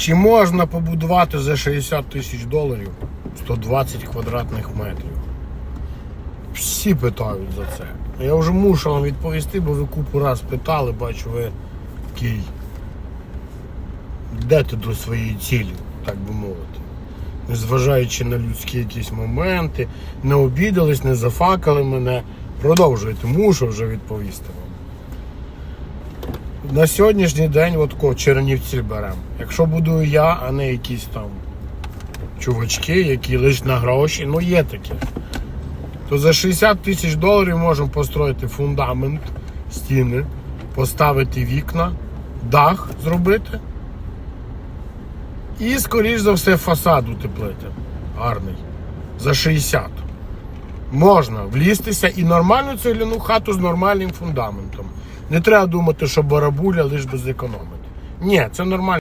Чи можна побудувати за 60 тисяч доларів 120 квадратних метрів? Всі питають за це. Я вже мушу вам відповісти, бо ви купу раз питали, бачу, ви такий. Йдете до своєї цілі, так би мовити. Незважаючи на людські якісь моменти, не обідались, не зафакали мене. Продовжуйте, мушу вже відповісти вам. На сьогоднішній день от Чернівці беремо. Якщо буду я, а не якісь там чувачки, які лише на гроші, ну є таке. То за 60 тисяч доларів можемо построїти фундамент, стіни, поставити вікна, дах зробити. І, скоріш за все, фасад утеплити. Гарний. За 60. Можна влізтися і нормальну цегляну хату з нормальним фундаментом. Не треба думати, що барабуля лише без економити. Ні, це нормально.